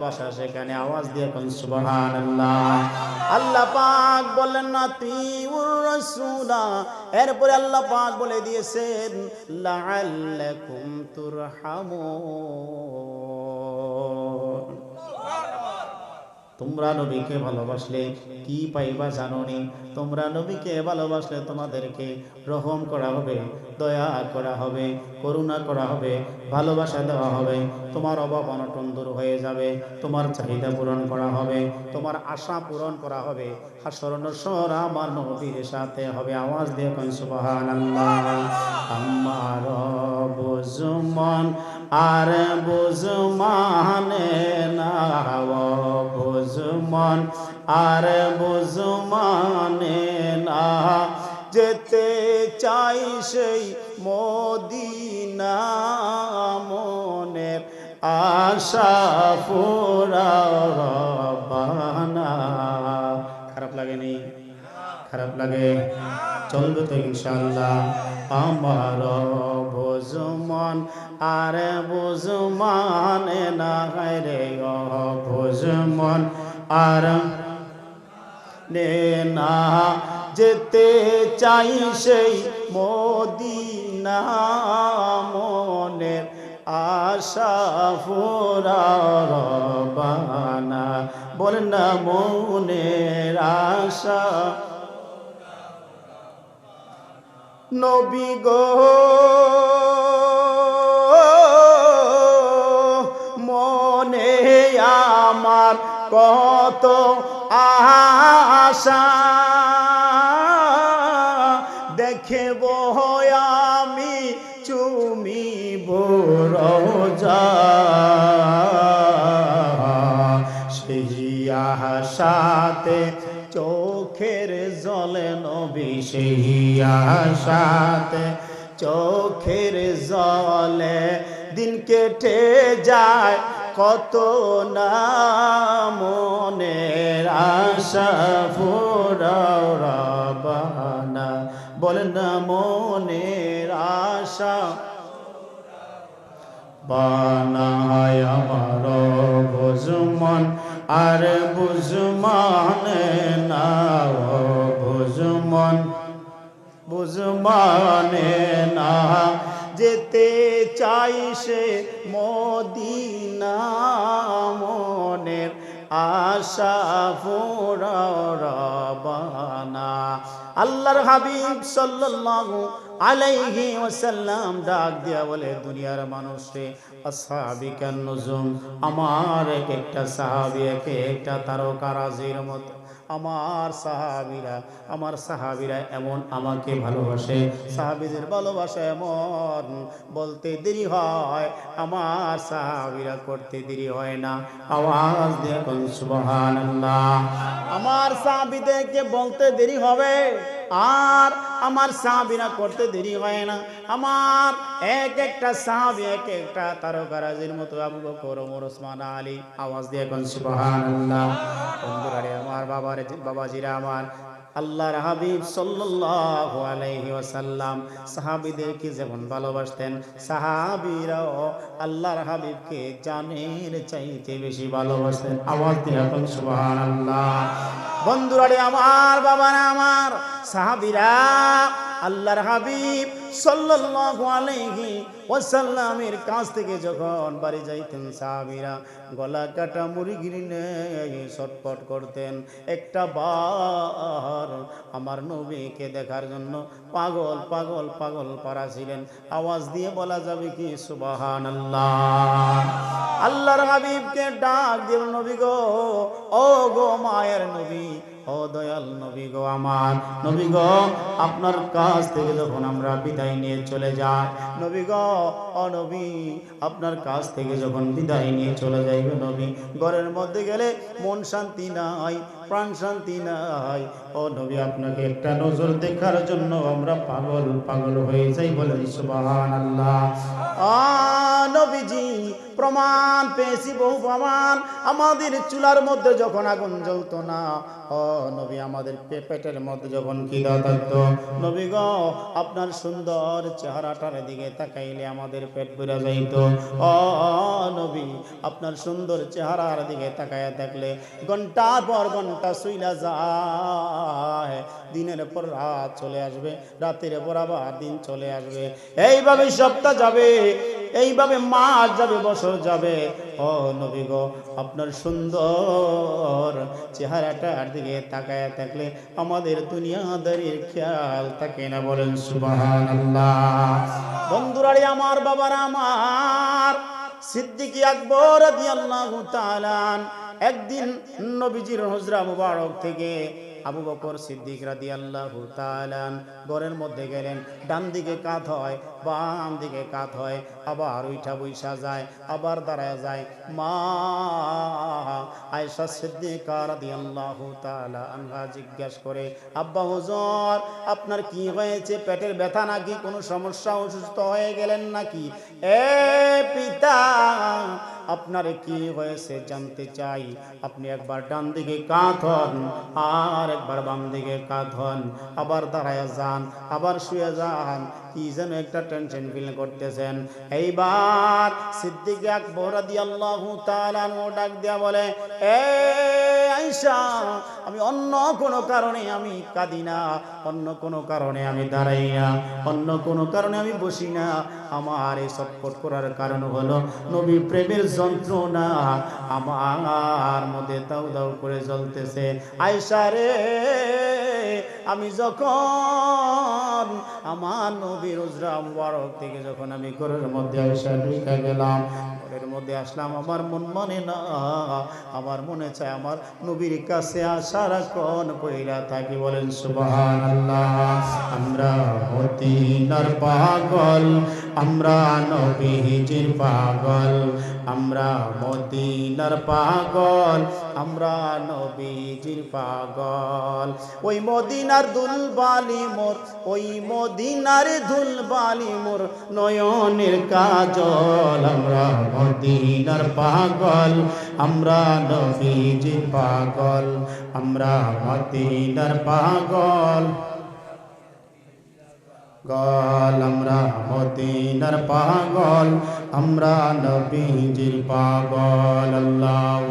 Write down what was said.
বাসা সেখানে আওয়াজ দিয়ে কোন সুবহান আল্লাহ পাক বললেন না তিউর রাসূলা। এরপরে আল্লাহ পাক বলে দিয়েছেন, লাআল্লাকুম তুরহামুন। তোমরা নবীকে ভালোবাসলে কি পাইবা জানোনি? তোমরা নবীকে ভালোবাসলে তোমাদেরকে রহম করা হবে, দয়া করা হবে, করুণা করা হবে, ভালোবাসা দেওয়া হবে। তোমার অভাব অনটন দূর হয়ে যাবে, তোমার চাহিদা পূরণ করা হবে, তোমার আশা পূরণ করা হবে। হাসর নসর আমার নবীর সাথে হবে আওয়াজ দিয়ে বুজমান আর বুজমানে না বুজমান আর বুজমানে না যেতে চাই সেই মদিনা মনের আশা ফুরা রবানা খারাপ লাগেনি? খারাপ লাগে? চলবে তো ইনশাল্লাহ আমার ভোজমান আর ভোজমান না রে ভোজমান আর নে যেতে চাই সেই মদিনা মনের আশা ফুরা রবানা বলেন না মনের আশা। নবী গো আশা দেখব আমি চুমি বড়জা সেই আশাতে চোখের জলে নবী, সেই আশাতে চোখের জলে দিন কেটে যায়। কত না মনের আশা ফুরাও রাবানা। বলেন না, মনের আশা বানায় আমার বুঝমন আর বুঝমান না বুঝমন বুঝমানে না যেতে চাই সে আশা ফুরা আল্লাহর হাবিব সাল্লাল্লাহু আলাইহি ওয়াসাল্লাম ডাক দিয়া বলে, দুনিয়ার মানুষে, আসহাবিকান নুজুম, আমার এক একটা সাহাবী, এক একটা তারকারাজির মতো আমার সাহাবিরা আমার সাহাবিরা এমন আমাকে ভালোবাসে। সাহাবিদের ভালোবাসা এমন, বলতে দেরি হয়, আমার সাহাবিরা করতে দেরি হয় না। আওয়াজ দিয়ে সুবহান আমার সাহাবিদেরকে বলতে দেরি হবে, আর আমার সাহাবিরা করতে দেরি হয় না। আমার এক একটা সাহাবি, এক একটা তারকারাজির মতো আবু বকর, ওমর, ওসমান, আলী, আওয়াজ দিয়ে কোন সুবহানাল্লাহ। বাবার বাবাজিরা আমার। আল্লাহর হাবিব সাল্লাল্লাহু আলাইহি ওয়াসাল্লাম সাহাবীদেরকে যেমন ভালোবাসতেন, সাহাবীরাও আল্লাহর হাবিবকে জানের চাইতে বেশি ভালোবাসতেন। আওয়াজ দিয়ে সুবহানাল্লাহ। বন্ধুরা রে আমার বাবারা আমার, সাহাবিরা, আল্লাহর হাবিব সাল্লাল্লাহু আলাইহি ওয়াসাল্লামের কাছ থেকে যখন বাড়ি যাইতেন, সাহাবিরা গলা কাটা মুরগির ছটপট করতেন। একটা বার আমার নবীকে দেখার জন্য পাগল পাগল পাগল পারা ছিলেন। আওয়াজ দিয়ে বলা যাবে কি সুবাহান আল্লাহ আল্লাহর হাবিবকে ডাক দিল নবী গো। ও গো মায়ের নবী ও দয়াল নবী গো আমার। নবী গো, আপনার কাছ থেকে যখন আমরা বিদায় নিয়ে চলে যাই, নবী গো, ও নবী, আপনার কাছ থেকে যখন বিদায় নিয়ে চলে যাইবে নবী, ঘরের মধ্যে গেলে মন শান্তি নাই, প্রাণ শান্তি নাই। ও নবী, আপনাকে একটা নজর দেখার জন্য আমরা পাগল পাগল হয়ে যাই বলেন সুবহানাল্লাহ। আ নবীজি প্রমাণ পেয়েছি, বহু প্রমাণ। আমাদের চুলার মধ্যে যখন আগুন জ্বলতো না, ও নবী, আমাদের পেটের মধ্যে যখন খিদা থাকতো, নবী গো, আপনার সুন্দর চেহারাটার দিকে তাকাইলে আমাদের পেট ভরে যাইত। ও নবী, আপনার সুন্দর চেহারার দিকে তাকাইয়া থাকলে ঘণ্টার পর ঘণ্টা শুইলা যায়। দিনের পর রাত চলে আসবে, রাতের পর আবার দিন চলে আসবে। এইভাবে সপ্তাহ যাবে। এইভাবে মাস যাবে, বছর যাবে। ও নবী গো, আপনার সুন্দর চেহারাটার দিকে তাকায় থাকলে আমাদের দুনিয়াদারির খেয়াল থাকে না বলেন সুবাহান বন্ধুরারে আমার বাবার, আমার সিদ্দিকী আকবর রাদিয়াল্লাহু তাআলা একদিন নবীজির হুজরা মুবারক থেকে আবু বকর সিদ্দিক রাদি আল্লাহ ঘরের মধ্যে গেলেন, ডান দিকে কাত হয়, বাম দিকে কাত হয়, আবার উইঠা বৈশা যায়, আবার দাঁড়ায় যায়। মা আয়সা সিদ্দিকা রাদি আল্লাহ আনহা জিজ্ঞাস করে, আব্বা হুজুর, আপনার কি হয়েছে? পেটের ব্যথা নাকি? কোনো সমস্যা? অসুস্থ হয়ে গেলেন নাকি? এ পিতা আপনার কি হয়েছে জানতে চাই। আপনি একবার ডান দিকে কাঁধন হন আর একবার বাম দিকে কাঁধন। হন আবার দাঁড়ায় যান, আবার শুয়ে যান। কি যেন একটা টেনশন ফিল করতেছেন। এইবার সিদ্দিক আকবর দিয়ে আল্লাহ ও ডাক দিয়া বলে, এ আয়েশা আমি অন্য কোনো কারণে আমি কাঁদি না, অন্য কোনো কারণে আমি দাঁড়াই না, অন্য কোনো কারণে আমি বসি না। আমার এই ছটফট করার কারণ হলো নবী প্রেমের যন্ত্রণা। আমার মধ্যে দাউ দাউ করে জ্বলতেছে। আইসা রে আমি যখন আমার নবীর উজরা মুবারক থেকে যখন আমি ঘরের মধ্যে আয়সা ঢুকে গেলাম, ঘরের মধ্যে আসলাম, আমার মন মনে না, আমার মনে চায় আমার নবীর কাছে আসার কোন পয়লা থাকি, বলেন সুবহানাল্লাহ, আমরা মদিনার পাগল আমরা নবীজির পাগল, আমরা মদিনার পাগল, আমরা নবীজির পাগল। ওই মদিনার দুলবালি মোর, ওই মদিনার দুলবালি মোর নয়নের কাজল। আমরা মদিনার পাগল, আমরা নবীজির পাগল, আমরা মদিনার পাগল। গল আমরা মদিনার পাগল আমরা নবীজির পাগল আল্লাহ